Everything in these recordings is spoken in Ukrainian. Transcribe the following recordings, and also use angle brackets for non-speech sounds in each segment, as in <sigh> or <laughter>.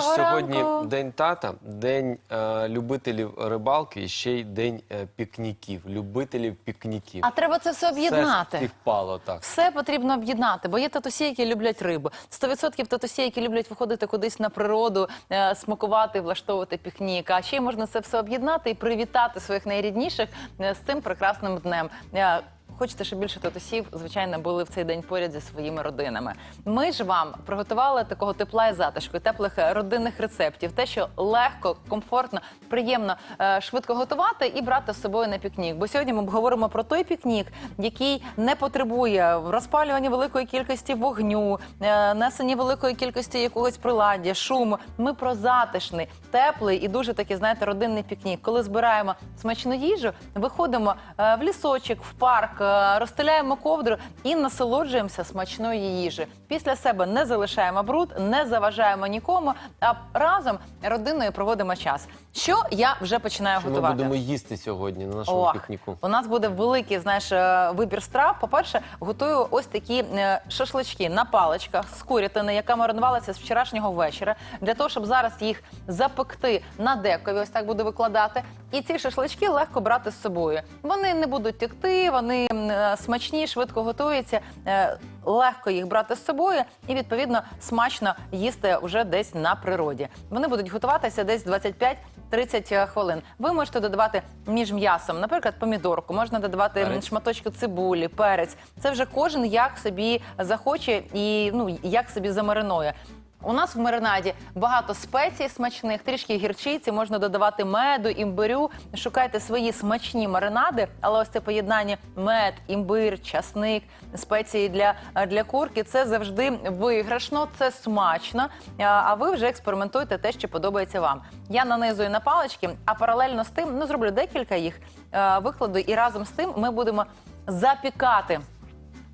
знаєш, сьогодні ранку. день тата, день е, любителів рибалки і ще й день е, пікніків, любителів пікніків. А треба це все об'єднати. Все співпало так. Все потрібно об'єднати, бо є татусі, які люблять рибу. 100% татусі, які люблять виходити кудись на природу, е, смакувати, влаштовувати пікнік. А ще й можна це все об'єднати і привітати своїх найрідніших е, з цим прекрасним днем. Е, Хочете, щоб більше татусів, звичайно, були в цей день поряд зі своїми родинами. Ми ж вам приготували такого тепла і затишку, теплих е, родинних рецептів. Те, що легко, комфортно, приємно, е, швидко готувати і брати з собою на пікнік. Бо сьогодні ми говоримо про той пікнік, який не потребує розпалювання великої кількості вогню, е, несення великої кількості якогось приладдя, шуму. Ми про затишний, теплий і дуже такий, знаєте, родинний пікнік. Коли збираємо смачну їжу, виходимо в лісочок, в парк, розстеляємо ковдру і насолоджуємося смачною їжею. Після себе не залишаємо бруд, не заважаємо нікому, а разом родиною проводимо час. Що я вже починаю Що ми готувати? будемо їсти сьогодні на нашому Ох, пікніку? У нас буде великий знаєш, е, вибір страв. По-перше, готую ось такі е, шашлички на паличках з курятини, яка маринувалася з вчорашнього вечора, для того, щоб зараз їх запекти на декові. Ось так буду викладати. І ці шашлички легко брати з собою. Вони не будуть текти, вони е, смачні, швидко готуються. е, Легко їх брати з собою і відповідно смачно їсти вже десь на природі. Вони будуть готуватися десь 25 30 хвилин. Ви можете додавати між м'ясом, наприклад, помідорку, можна додавати Перець. шматочки цибулі, перець. Це вже кожен як собі захоче і ну як собі замаринує. У нас в маринаді багато спецій смачних, трішки гірчиці, можна додавати меду, імбирю. Шукайте свої смачні маринади, але ось це поєднання мед, імбир, часник, спеції для, для курки це завжди виграшно, це смачно. А- ви вже експериментуйте те, що подобається вам. Я нанизую на палички, а паралельно з тим ну зроблю декілька їх, е, викладу, і разом з тим ми будемо запікати.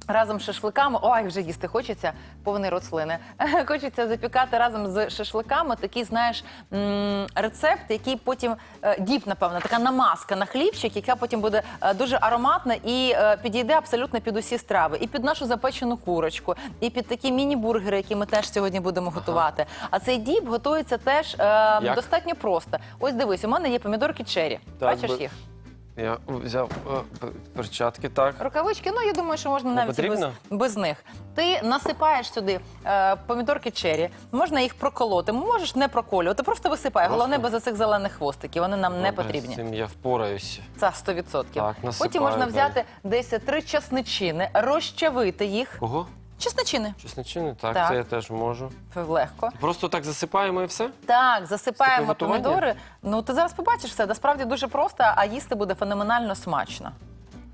Разом з шашликами, ой, вже їсти хочеться, повний рот слини. <laughs> Хочеться запікати разом з шашликами такий, знаєш, рецепт, який потім е, діп, напевно, така намазка на хлібчик, яка потім буде е, дуже ароматна і е, підійде абсолютно під усі страви. І під нашу запечену курочку, і під такі міні-бургери, які ми теж сьогодні будемо готувати. А цей діп готується теж е, достатньо просто. Ось дивись, у мене є помідорки черрі. Так, Бачиш би- їх? Я взяв е, перчатки, так. Рукавички, ну я думаю, що можна Не навіть і без, потрібно? без них. Ти насипаєш сюди е, помідорки чері, можна їх проколоти, можеш не проколювати, просто висипай. Просто? Головне без оцих зелених хвостиків, вони нам не Добре, потрібні. З цим я впораюся. Це 100%. Так, насипаю Потім можна далі. взяти десь три часничини, розчавити їх. Кого? Чесничини. Чесночини? Так, Так. це я теж можу. Легко. Просто так засипаємо і все? Так, засипаємо готування? помідори. Ну ти зараз побачиш все. Насправді дуже просто, а їсти буде феноменально смачно.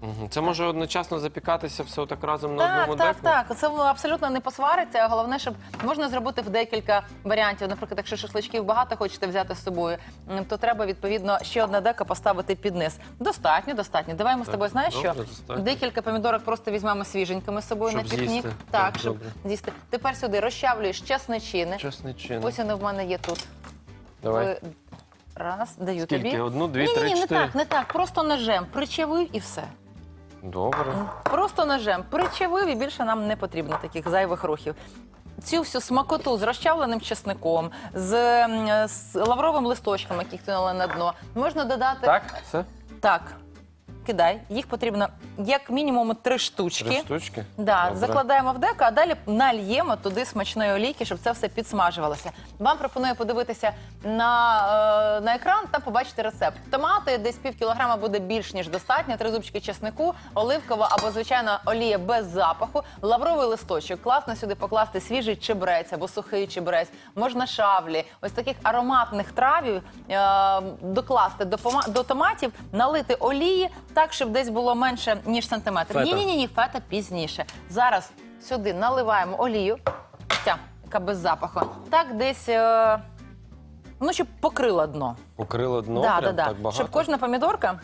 Мгм. Це може одночасно запікатися все так разом на Так, одному так, деку? так. Це абсолютно не посвариться. Головне, щоб можна зробити в декілька варіантів. Наприклад, якщо шашличків багато хочете взяти з собою, м, то треба відповідно ще одна дека поставити під низ. Достатньо, достатньо. Давай ми з Так, тобою знаєш добре, що? достатньо. Декілька помідорок просто візьмемо свіженькими з собою Щоб на пікнік. з'їсти. Так, Так, щоб добре. з'їсти. Тепер сюди розчавлюєш чесничини. Чесничини. Ось вони в мене є тут. Давай. Раз, даю Скільки? тобі. Одну, дві, ні, три, ні, ні, не чотири? так, не так. Просто ножем. Причавив і все. Добре. Просто ножем причавив і більше нам не потрібно таких зайвих рухів. Цю всю смакоту з розчавленим чесником, з, з лавровим листочком, який кинули на дно, можна додати Так, все? Так, кидай. Їх потрібно як мінімум три штучки. Три штучки? Да, Добре. закладаємо в деко, а далі нальємо туди смачної олійки, щоб це все підсмажувалося. Вам пропоную подивитися на, е, на екран та побачити рецепт. Томати десь пів кілограма буде більш ніж достатньо. Три зубчики чеснику, оливкова або звичайно олія без запаху, лавровий листочок. Класно сюди покласти свіжий чебрець або сухий чебрець, можна шавлі. Ось таких ароматних травів е, докласти до, пома- до томатів, налити олії так, щоб десь було менше ніж сантиметр. Ні, ні, ні, ні, фета пізніше. Зараз сюди наливаємо олію, ця, яка без запаху. Так десь. Е, Ну, щоб покрила дно. Покрило дно да, прям да, да. так багато. Щоб кожна помідорка.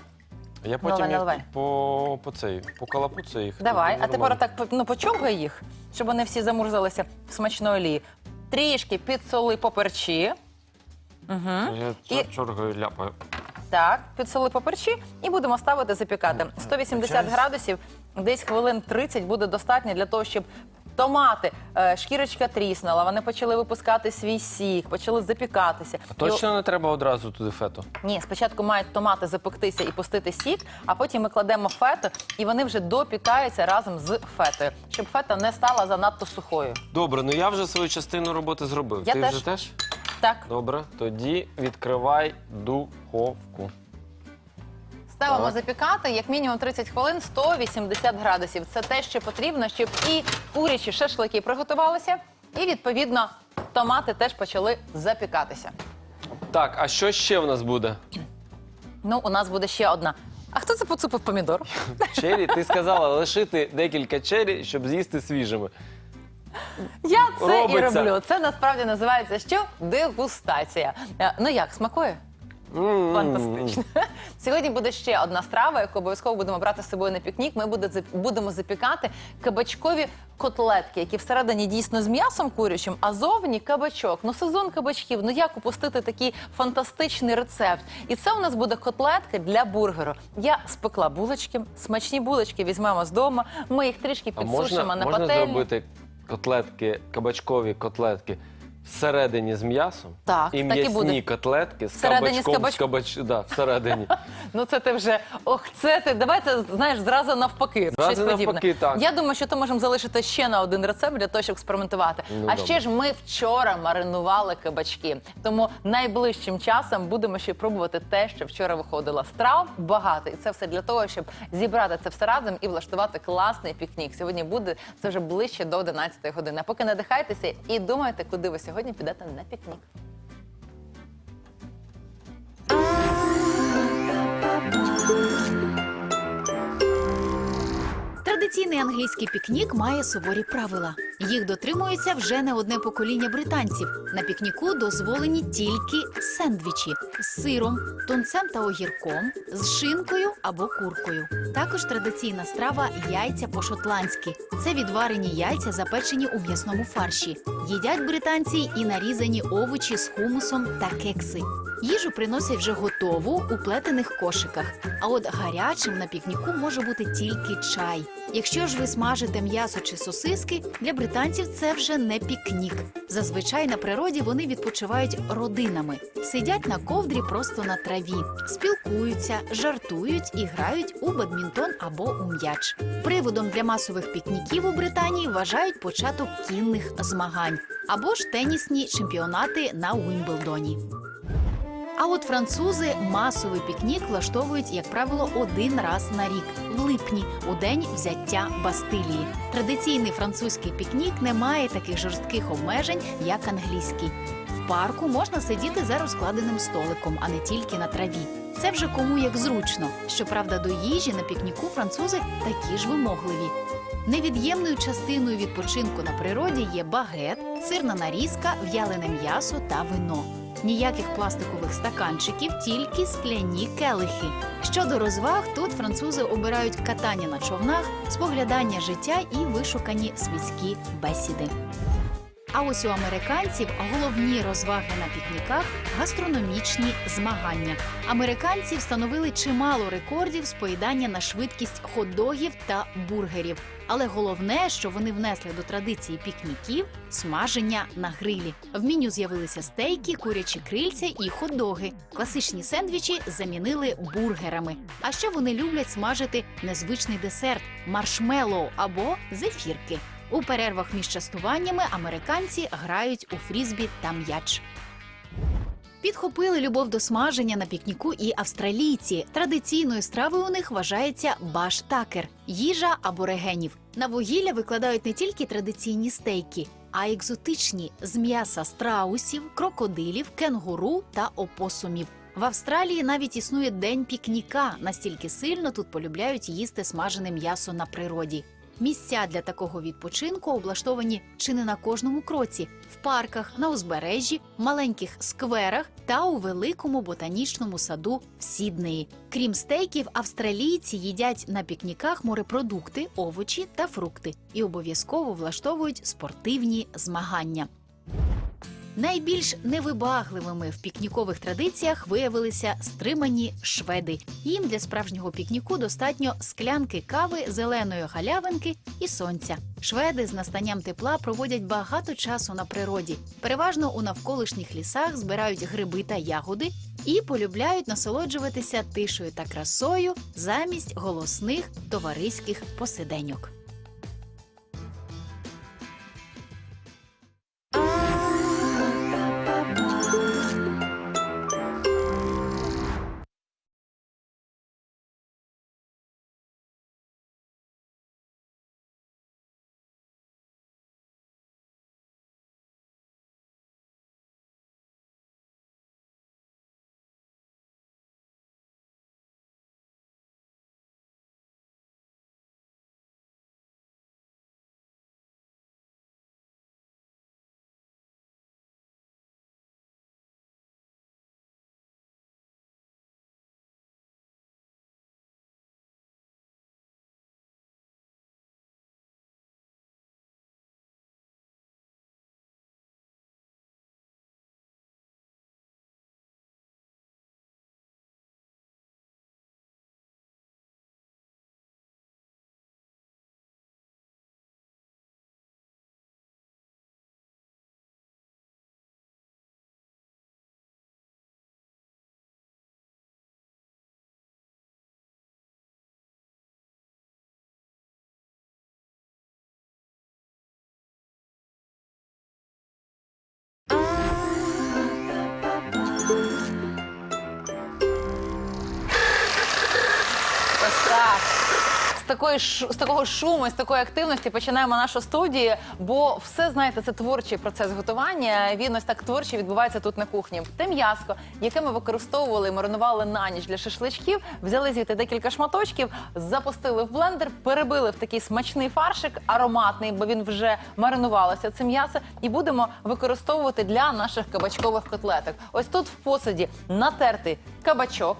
Я потім Наливай, їх наливай. по, по цей, по калапуцу їх. Давай, а тепер отак ну, почовгай їх, щоб вони всі замурзалися в смачної олії. Трішки підсоли поперчі. Угу. Я І- чор- ляпаю. Так, підсоли поперчі і будемо ставити запікати. 180 Вибачаюсь. градусів, десь хвилин 30 буде достатньо для того, щоб Томати, е, шкірочка тріснула, вони почали випускати свій сік, почали запікатися. І Точно не треба одразу туди фету. ні, спочатку мають томати запектися і пустити сік, а потім ми кладемо фету, і вони вже допікаються разом з фетою, щоб фета не стала занадто сухою. Добре, ну я вже свою частину роботи зробив. Я Ти теж. вже теж? Так, Добре, тоді відкривай духовку. ставимо Так. запікати як мінімум 30 хвилин 180 градусів. Це те, що потрібно, щоб і курячі шашлики приготувалися, і відповідно томати теж почали запікатися. Так, а що ще в нас буде? Ну, у нас буде ще одна. А хто це поцупив помідор? Чері, ти сказала лишити декілька чері, щоб з'їсти свіжими. Я це Робиться. і роблю. Це насправді називається що? Дегустація. Е, Ну як, смакує? Фантастично. <laughs> Сьогодні буде ще одна страва, яку обов'язково будемо брати з собою на пікнік. Ми буде будемо запікати кабачкові котлетки, які всередині дійсно з м'ясом курячим, а зовні кабачок. Ну сезон кабачків. Ну як упустити такий фантастичний рецепт? І це у нас буде котлетка для бургеру. Я спекла булочки, смачні булочки візьмемо з дому. Ми їх трішки А підсушимо можна, на можна пательні. зробити котлетки, кабачкові котлетки всередині з м'ясом Так, і так і буде. м'ясні котлетки з Всередині з кабачком, з кабач- кабач... да, всередині. <laughs> Ну це ти вже ох, це ти. Давай це знаєш зразу навпаки. Зразу щось подібне. навпаки, так. Я думаю, що то можемо залишити ще на один рецепт для того, щоб експериментувати. Ну, а добре. ще ж ми вчора маринували кабачки. Тому найближчим часом будемо ще пробувати те, що вчора виходило. Страв багато, і це все для того, щоб зібрати це все разом і влаштувати класний пікнік. Сьогодні буде це вже ближче до 11 години. А поки надихайтеся і думайте, куди ви сьогодні підете на пікнік. Традиційний англійський пікнік має суворі правила. Їх дотримується вже не одне покоління британців. На пікніку дозволені тільки сендвічі з сиром, тунцем та огірком, з шинкою або куркою. Також традиційна страва яйця по-шотландськи. Це відварені яйця, запечені у м'ясному фарші. Їдять британці і нарізані овочі з хумусом та кекси. Їжу приносять вже готову у плетених кошиках. А от гарячим на пікніку може бути тільки чай. Якщо ж ви смажите м'ясо чи сосиски, для британців це вже не пікнік. Зазвичай на природі вони відпочивають родинами, сидять на ковдрі просто на траві, спілкуються, жартують і грають у бадмінтон або у м'яч. Приводом для масових пікніків у Британії вважають початок кінних змагань або ж тенісні чемпіонати на Уімблдоні. А от французи масовий пікнік влаштовують, як правило, один раз на рік в липні, у день взяття Бастилії. Традиційний французький пікнік не має таких жорстких обмежень, як англійський. В парку можна сидіти за розкладеним столиком, а не тільки на траві. Це вже кому як зручно. Щоправда, до їжі на пікніку французи такі ж вимогливі. Невід'ємною частиною відпочинку на природі є багет, сирна нарізка, в'ялене м'ясо та вино. Ніяких пластикових стаканчиків, тільки скляні келихи. Щодо розваг, тут французи обирають катання на човнах, споглядання життя і вишукані світські бесіди. А ось у американців головні розваги на пікніках гастрономічні змагання. Американці встановили чимало рекордів з поїдання на швидкість хот-догів та бургерів. Але головне, що вони внесли до традиції пікніків смаження на грилі. В меню з'явилися стейки, курячі крильця і хот-доги. Класичні сендвічі замінили бургерами. А ще вони люблять смажити незвичний десерт маршмеллоу або зефірки. У перервах між частуваннями американці грають у фрізбі та м'яч. Підхопили любов до смаження на пікніку і австралійці. Традиційною стравою у них вважається баш-такер – їжа аборигенів. На вугілля викладають не тільки традиційні стейки, а й екзотичні з м'яса страусів, крокодилів, кенгуру та опосумів. В Австралії навіть існує день пікніка. Настільки сильно тут полюбляють їсти смажене м'ясо на природі. Місця для такого відпочинку облаштовані чи не на кожному кроці в парках, на узбережжі, маленьких скверах та у великому ботанічному саду в Сіднеї. Крім стейків, австралійці їдять на пікніках морепродукти, овочі та фрукти і обов'язково влаштовують спортивні змагання. Найбільш невибагливими в пікнікових традиціях виявилися стримані шведи. Їм для справжнього пікніку достатньо склянки кави, зеленої галявинки і сонця. Шведи з настанням тепла проводять багато часу на природі. Переважно у навколишніх лісах збирають гриби та ягоди і полюбляють насолоджуватися тишою та красою замість голосних товариських посиденьок. Такої з такого шуму, з такої активності починаємо нашу студію, бо все знаєте, це творчий процес готування. Він ось так творчий відбувається тут на кухні. Те м'яско, яке ми використовували, маринували на ніч для шашличків, взяли звідти декілька шматочків, запустили в блендер, перебили в такий смачний фаршик, ароматний, бо він вже маринувалося це м'ясо, і будемо використовувати для наших кабачкових котлеток. Ось тут в посуді натертий кабачок,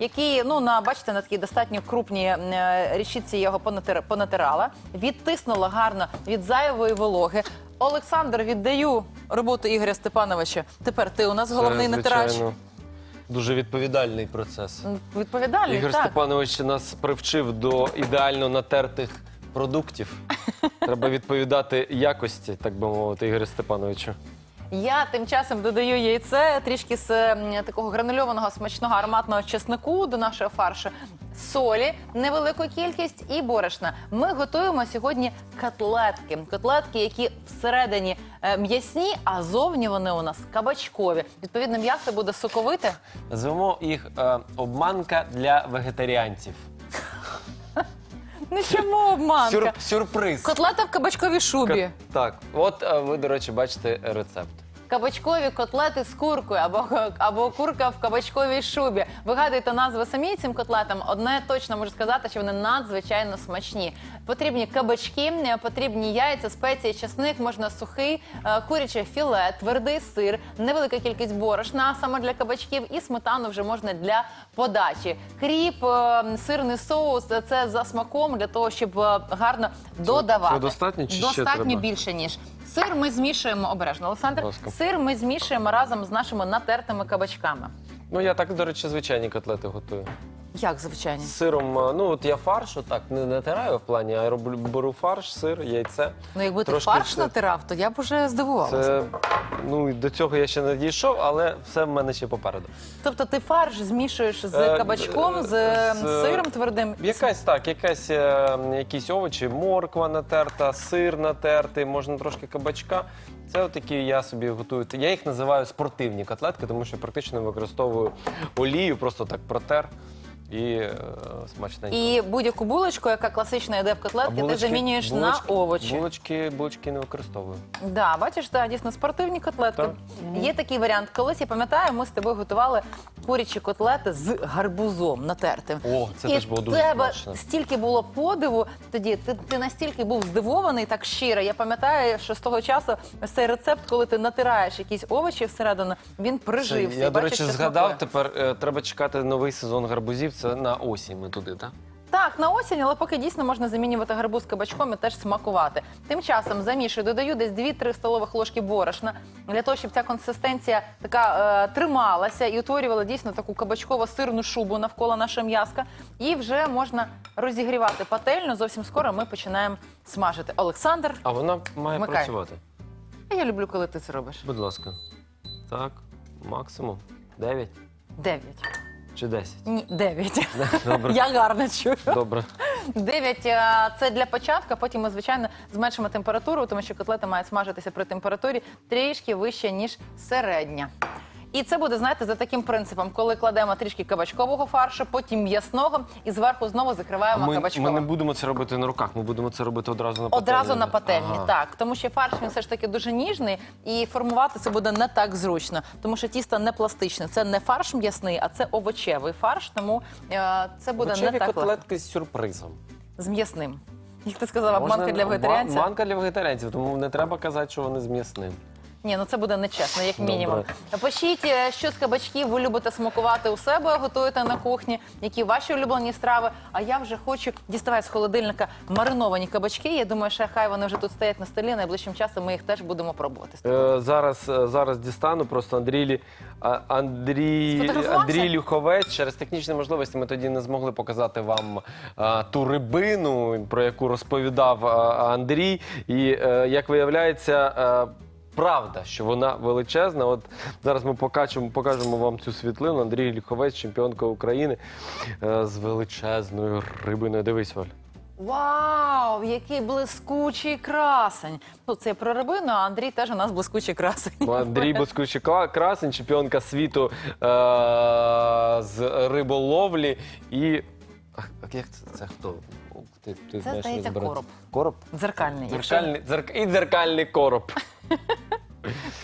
який, ну на бачите, на такій достатньо крупній е, річиці його понатир, понатирала, відтиснула гарно від зайвої вологи. Олександр, віддаю роботу Ігоря Степановича. Тепер ти у нас головний Це, натирач. Дуже відповідальний процес. Відповідальний, Ігор так. Степанович нас привчив до ідеально натертих продуктів. <laughs> Треба відповідати якості, так би мовити, Ігорю Степановичу. Я тим часом додаю яйце, трішки з такого гранульованого смачного ароматного чеснику до нашого фаршу, солі, невелику кількість і борошна. Ми готуємо сьогодні котлетки. Котлетки, які всередині е, м'ясні, а зовні вони у нас кабачкові. Відповідно, м'ясо буде соковите. Назвемо їх е, обманка для вегетаріанців. <laughs> Ну чому обманка? Сюр- сюрприз. Котлета в кабачковій шубі. Ка- Так, от е, ви, до речі, бачите рецепт. Кабачкові котлети з куркою або, або курка в кабачковій шубі. Вигадуйте назви самі цим котлетам. Одне точно можу сказати, що вони надзвичайно смачні. Потрібні кабачки, потрібні яйця, спеції, чесник, можна сухий, е, куряче філе, твердий сир, невелика кількість борошна саме для кабачків, і сметану вже можна для подачі. Кріп, е, сирний соус це за смаком для того, щоб е, гарно додавати. це достатньо чи ще достатньо треба? більше ніж. Сир ми змішуємо обережно, Олександр. Ласка. Сир ми змішуємо разом з нашими натертими кабачками. Ну, я так, до речі, звичайні котлети готую. Як звичайно? З сиром, е, ну от я фарш отак не натираю в плані, а роблю беру фарш, сир, яйце. Ну, якби ти Трошки фарш натирав, то я б уже здивувалася. Це ну і до цього я ще не дійшов, але все в мене ще попереду. Тобто ти фарш змішуєш з Е, кабачком, з, е, з сиром твердим. Якась так, якась е, якісь овочі, морква натерта, сир натертий, можна трошки кабачка. Це отакі я собі готую. Я їх називаю спортивні котлетки, тому що практично використовую олію, просто так протер і е, смачненько. І будь-яку булочку, яка класично йде в котлетки, ти замінюєш булочки- на овочі. Булочки, булочки не використовую. Да, бачиш, да, дійсно спортивні котлетки. Так. Є такий варіант. Колись я пам'ятаю, ми з тобою готували курячі котлети з гарбузом натертим. О, це і теж було дуже тебе смачно. стільки було подиву тоді. Ти, ти настільки був здивований, так щиро. Я пам'ятаю, що з того часу ось цей рецепт, коли ти натираєш якісь овочі всередину, він Це, прижився. я, І до бачиш, речі, що згадав, смакує. тепер е, треба чекати новий сезон гарбузів. Це на осінь ми туди, так? Так, на осінь, але поки дійсно можна замінювати гарбуз кабачком і теж смакувати. Тим часом замішую, додаю десь 2-3 столових ложки борошна для того, щоб ця консистенція така е, трималася і утворювала дійсно таку кабачково-сирну шубу навколо нашого м'язка. І вже можна розігрівати пательню. Зовсім скоро ми починаємо смажити. Олександр, А вона має Вмикай. працювати. а я люблю, коли ти це робиш. Будь ласка. Так, максимум. 9 Дев'ять. Чи 10? Ні, дев'ять. Добре. Я гарно чую. Добре. 9 е, це для початку, потім ми, звичайно, зменшимо температуру, тому що котлети мають смажитися при температурі трішки вище, ніж середня. І це буде, знаєте, за таким принципом, коли кладемо трішки кабачкового фаршу, потім м'ясного і зверху знову закриваємо Ми, кабачковим. ми не будемо це робити на руках, ми будемо це робити одразу на пательні. Одразу на пательні, Ага. так. Тому що фарш він все ж таки дуже ніжний, і формувати це буде не так зручно, тому що тісто не пластичне. Це не фарш м'ясний, а це овочевий фарш, тому е, це буде Овочеві не так легко. котлетки з сюрпризом. з м'ясним. <laughs> Як ти сказала, Можна- манка для ма- вегетаріанця? Манка для вегетаріанців, тому не треба казати, що вони з м'ясним. Ні, ну це буде нечесно, як Добре. мінімум. Пишіть, е, що з кабачків ви любите смакувати у себе, готуєте на кухні, які ваші улюблені страви. А я вже хочу діставати з холодильника мариновані кабачки. Я думаю, що хай вони вже тут стоять на столі. Найближчим часом ми їх теж будемо пробувати. Е, зараз, е, зараз дістану просто Андрій, Андрій, Андрій Люховець. Через технічні можливості ми тоді не змогли показати вам а, ту рибину, про яку розповідав а, Андрій. І е, як виявляється. е, Правда, що вона величезна. От зараз ми покажемо, покажемо вам цю світлину. Андрій Ліховець, чемпіонка України е, з величезною рибиною. Дивись, Валь. Вау, який блискучий красень! Ну, це про рибину, а Андрій теж у нас блискучий красень. Андрій <laughs> Боскучий Красень, чемпіонка світу е- з риболовлі. І. А як це, це хто? Ти, ти Це, знаєш, здається, розбиратися. короб. Короб? Дзеркальний. Дзеркальний, дзерк... І дзеркальний короб.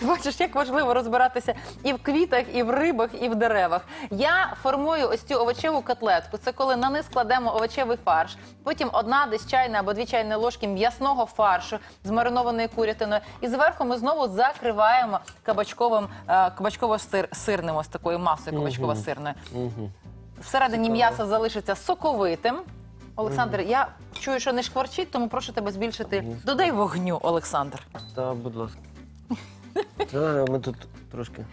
Бачиш, як важливо розбиратися і в квітах, і в рибах, і в деревах. Я формую ось цю овочеву котлетку. Це коли на низ кладемо овочевий фарш, потім одна десь чайна або дві чайні ложки м'ясного фаршу з маринованою курятиною. І зверху ми знову закриваємо кабачковим е, кабачково-сирним, ось такою масою кабачково-сирною. Всередині м'ясо залишиться соковитим. Олександр, я чую, що не шкварчить, тому прошу тебе збільшити. Додай вогню, Олександр. Так, будь ласка. <laughs> Та, Ми тут трошки.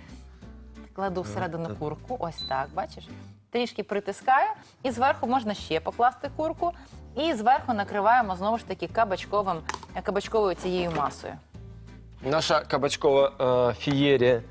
Кладу всередину так. курку, ось так, бачиш? Трішки притискаю, і зверху можна ще покласти курку, і зверху накриваємо знову ж таки кабачковим, е, кабачковою цією масою. Наша кабачкова е, фієрія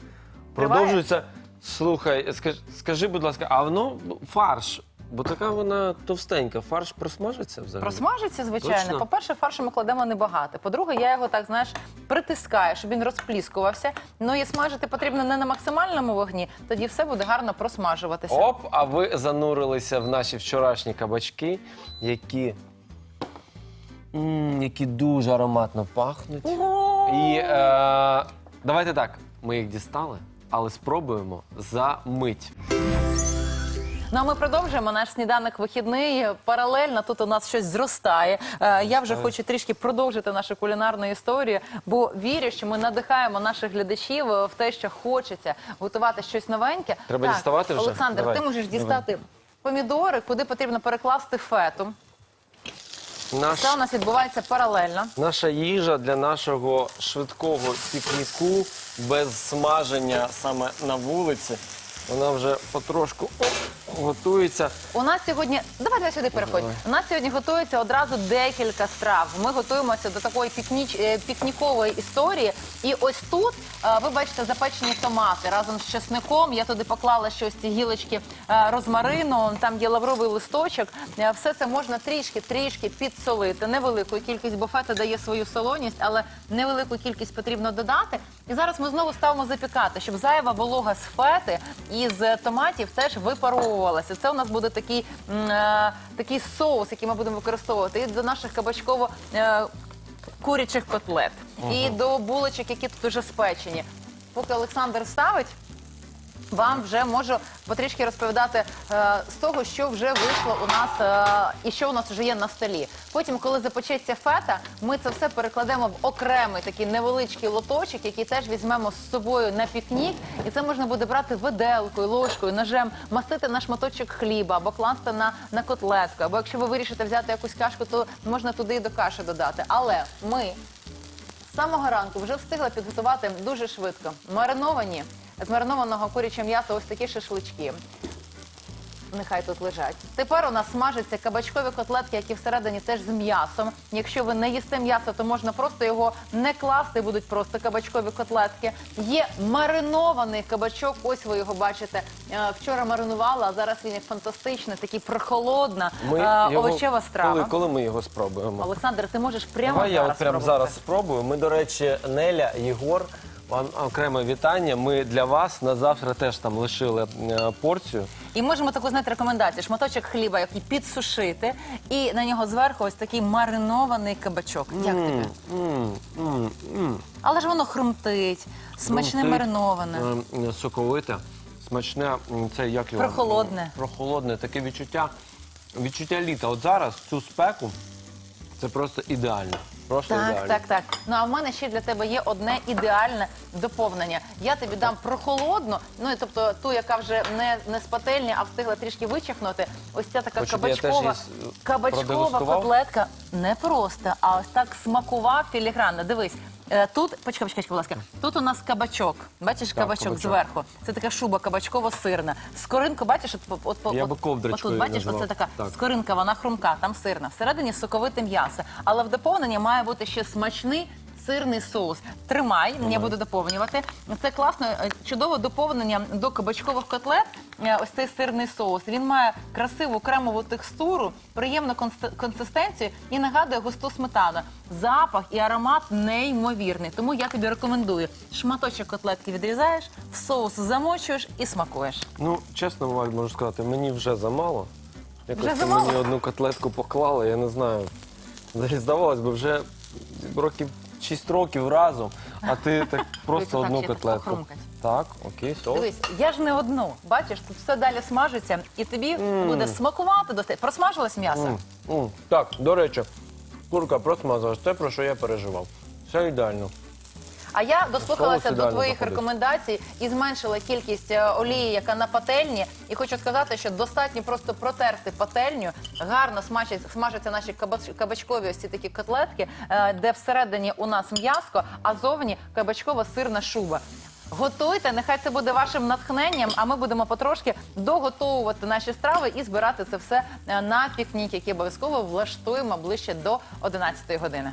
продовжується. Слухай, скажи, скажи, будь ласка, а воно ну, фарш? Бо така вона товстенька. Фарш просмажиться взагалі? Просмажиться, звичайно. Точно? По-перше, фаршу ми кладемо небагато. По-друге, я його так знаєш притискаю, щоб він розпліскувався. Ну і смажити потрібно не на максимальному вогні, тоді все буде гарно просмажуватися. Оп, а ви занурилися в наші вчорашні кабачки, які, м, які дуже ароматно пахнуть. І е, давайте так, ми їх дістали, але спробуємо за мить. Ну а ми продовжуємо наш сніданок вихідний. Паралельно тут у нас щось зростає. Е, я вже хочу трішки продовжити нашу кулінарну історію, бо вірю, що ми надихаємо наших глядачів е, в те, що хочеться готувати щось новеньке. Треба діставати вже? Олександр, Давай. ти можеш дістати помідори, куди потрібно перекласти фету. Наш, Це у нас відбувається паралельно. наша їжа для нашого швидкого пікніку без смаження саме на вулиці. Вона вже потрошку оп, готується. У нас сьогодні давай давай сюди переходь. У нас сьогодні готується одразу декілька страв. Ми готуємося до такої пікніч, е, пікнікової історії. І ось тут е, ви бачите запечені томати разом з чесником. Я туди поклала щось ці гілочки е, розмарину. Там є лавровий листочок. Е, Все це можна трішки, трішки підсолити. Невелику кількість буфета дає свою солоність, але невелику кількість потрібно додати. І зараз ми знову ставимо запікати, щоб зайва волога з фети і з томатів теж випаровувалася. Це у нас буде такий, е, такий соус, який ми будемо використовувати і до наших кабачково. е, Курячих котлет і до булочок, які тут уже спечені. Поки Олександр ставить, вам вже можу потрішки розповідати е, з того, що вже вийшло у нас е, і що у нас вже є на столі. Потім, коли запечеться фета, ми це все перекладемо в окремий такий невеличкий лоточок, який теж візьмемо з собою на пікнік. І це можна буде брати виделкою, ложкою, ножем, мастити на шматочок хліба або класти на, на котлетку. Або якщо ви вирішите взяти якусь кашку, то можна туди і до каші додати. Але ми з самого ранку вже встигла підготувати дуже швидко. Мариновані з маринованого курячого м'яса ось такі шашлички. Нехай тут лежать. Тепер у нас смажаться кабачкові котлетки, які всередині теж з м'ясом. Якщо ви не їсте м'ясо, то можна просто його не класти, будуть просто кабачкові котлетки. Є маринований кабачок, ось ви його бачите. Е, Вчора маринувала, а зараз він як фантастичний, такий прохолодна е, овочева страва. Коли, коли ми його спробуємо? Олександр, ти можеш прямо Давай я зараз от прямо спробувати. зараз спробую. Ми, до речі, Неля, Єгор, вам окреме вітання. Ми для вас на завтра теж там лишили е, порцію. І можемо таку знати рекомендацію: шматочок хліба, який підсушити, і на нього зверху ось такий маринований кабачок. Як тобі? М, м, м. Але ж воно хрумтить, смачне мариноване. е, Соковите, смачне, м, це як його? Прохолодне. Прохолодне, таке відчуття. Відчуття літа. От зараз цю спеку це просто ідеально. Просто Так, ідеально. так, так. Ну а в мене ще для тебе є одне ідеальне доповнення. Я тобі дам прохолодну, ну і тобто ту, яка вже не, не з пательні, а встигла трішки вичахнути. Ось ця така я кабачкова, її с- кабачкова продегустував? котлетка. Не просто, а ось так смакова філігранна. Дивись. Е, Тут, почекай, почекай, будь ласка, тут у нас кабачок. Бачиш кабачок, кабачок. зверху. Це така шуба кабачково-сирна. Скоринку, бачиш, от, от, от, Я от- би ковдрочкою отут, бачиш, назвав. оце така Так. скоринка, вона хрумка, там сирна. Всередині соковите м'ясо. Але в доповненні має бути ще смачний. Сирний соус. Тримай, я буду доповнювати. Це класно, е, чудове доповнення до кабачкових котлет. Е, Ось цей сирний соус. Він має красиву кремову текстуру, приємну консистенцію і нагадує густу сметану. Запах і аромат неймовірний. Тому я тобі рекомендую. Шматочок котлетки відрізаєш, в соус замочуєш і смакуєш. Ну, чесно вам можу сказати, мені вже замало. Якось Вже ти замало? мені одну котлетку поклала, я не знаю. Здавалось би, вже років 6 років разом, а ти так просто одну котлетку. Так, окей, все. Дивись, я ж не одну. Бачиш, тут все далі смажиться, і тобі буде смакувати достатньо. Просмажилось м'ясо? М. Так, до речі, курка просмазалась, те, про що я переживав. Все ідеально. А я дослухалася до твоїх рекомендацій і зменшила кількість е, олії, яка на пательні. І хочу сказати, що достатньо просто протерти пательню. Гарно смажать- смажаться наші кабач- кабачкові ось ці такі котлетки, е, де всередині у нас м'яско, а зовні кабачково-сирна шуба. Готуйте, нехай це буде вашим натхненням, а ми будемо потрошки доготовувати наші страви і збирати це все е, на пікнік, який обов'язково влаштуємо ближче до 11 години.